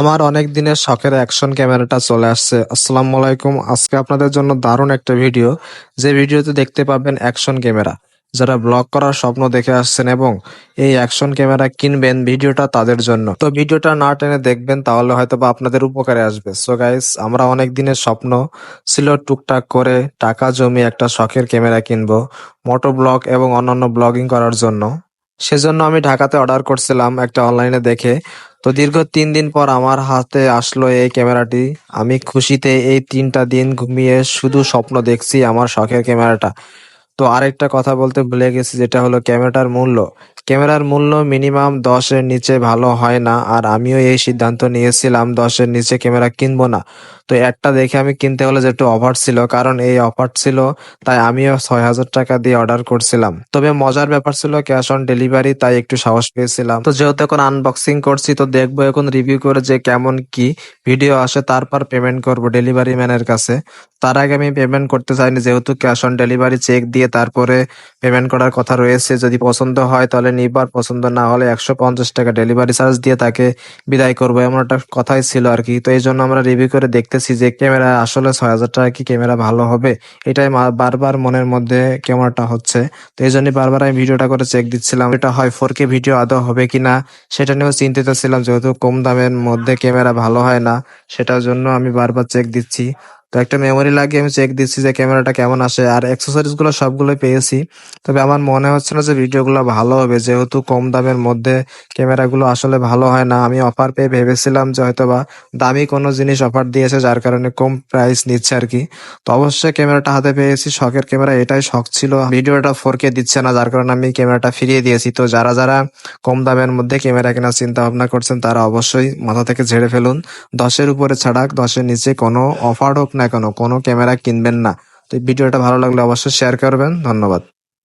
আমার অনেক দিনের শখের অ্যাকশন ক্যামেরাটা চলে আসছে। আসসালামু আলাইকুম। আজকে আপনাদের জন্য দারুণ একটা ভিডিও যে ভিডিওতে দেখতে পাবেন অ্যাকশন ক্যামেরা। যারা ব্লগ করার স্বপ্ন দেখে আসছেন এবং এই অ্যাকশন ক্যামেরা কিনবেন ভিডিওটা তাদের জন্য। তো ভিডিওটা না টেনে দেখবেন, তাহলে হয়তো বা আপনাদের উপকারে আসবে। সো গাইস আমরা অনেক দিনের স্বপ্ন ছিল টুকটাক করে টাকা জমিয়ে একটা শখের ক্যামেরা কিনবো মোটো ব্লগ এবং অন্যান্য ব্লগিং করার জন্য। সেজন্য আমি ঢাকাতে অর্ডার করছিলাম একটা অনলাইনে দেখে। তো দীর্ঘ তিন দিন পর আমার হাতে আসলো এই ক্যামেরাটি। আমি খুশিতে এই তিনটা দিন ঘুমিয়ে শুধু স্বপ্ন দেখছি আমার শখের ক্যামেরাটা। তো আরেকটা কথা বলতে ভুলে গেছি, যেটা হলো ক্যামেরাটার মূল্য। ক্যামেরার মূল্য মিনিমাম দশের নিচে ভালো হয় না, আর আমিও এই সিদ্ধান্ত নিয়েছিলাম, দশের নিচে ক্যামেরা কিনবো না। তো একটা দেখে আমি কিনতে হলে যে একটু অফার ছিল, কারণ এই অফার ছিল, তাই আমিও ছয় হাজার টাকা দিয়ে অর্ডার করছিলাম। তবে মজার ব্যাপার ছিল ক্যাশ অন ডেলিভারি, তাই একটু সাহস পেয়েছিলাম। তো যেহেতু এখন আনবক্সিং করছি, তো দেখব এখন রিভিউ করে যে কেমন কি ভিডিও আসে, তারপর পেমেন্ট করব ডেলিভারি ম্যানের কাছে। তার আগে আমি পেমেন্ট করতে চাইনি, যেহেতু ক্যাশ অন ডেলিভারি চেক দিয়ে তারপরে পেমেন্ট করার কথা রয়েছে। যদি পছন্দ হয় তাহলে নিবার পছন্দ না হলে একশো পঞ্চাশ টাকা ডেলিভারি চার্জ দিয়ে তাকে বিদায় করব, এমন একটা কথাই ছিল আর কি তো এই জন্য আমরা রিভিউ করে দেখতেছি যে ক্যামেরা আসলে ছয় হাজার টাকা কি ক্যামেরা ভালো হবে? এটাই বারবার মনের মধ্যে ক্যামেরাটা হচ্ছে। তো এই জন্য বারবার আমি ভিডিওটা করে চেক দিচ্ছিলাম, এটা হয় ফোর কে ভিডিও আদৌ হবে কিনা সেটা নিয়েও চিন্তিত ছিলাম, যেহেতু কম দামের মধ্যে ক্যামেরা ভালো হয় না, সেটার জন্য আমি বারবার চেক দিচ্ছি। তো একটা মেমোরি লাগিয়ে আমি চেক দিচ্ছি যে ক্যামেরাটা কেমন আসে। আর অ্যাক্সেসরিজগুলো সবগুলো পেয়েছি। তবে আমার মনে হচ্ছে না যে ভিডিওগুলো ভালো হবে। যেহেতু কম দামের মধ্যে ক্যামেরাগুলো আসলে ভালো হয় না, আমি অফার পেয়ে ভেবেছিলাম যে হয়তোবা দামি কোনো জিনিস অফার দিয়েছে, যার কারণে কম প্রাইস নিচ্ছে আর কি। তো অবশ্যই ক্যামেরাটা হাতে পেয়েছি, শখের ক্যামেরা এটাই শখ ছিল। ভিডিওটা ফোর কে দিচ্ছে না, যার কারণে আমি ক্যামেরাটা ফিরিয়ে দিয়েছি। তো যারা যারা কম দামের মধ্যে ক্যামেরা কেনার চিন্তা ভাবনা করছেন, তারা অবশ্যই মাথা থেকে ঝেড়ে ফেলুন। দশের উপরে ছাড়া দশের নিচে কোনো অফার হোক না কেন কোনো ক্যামেরা কিনবেন না। তো ভিডিওটা ভালো লাগলে অবশ্যই শেয়ার করবেন। ধন্যবাদ।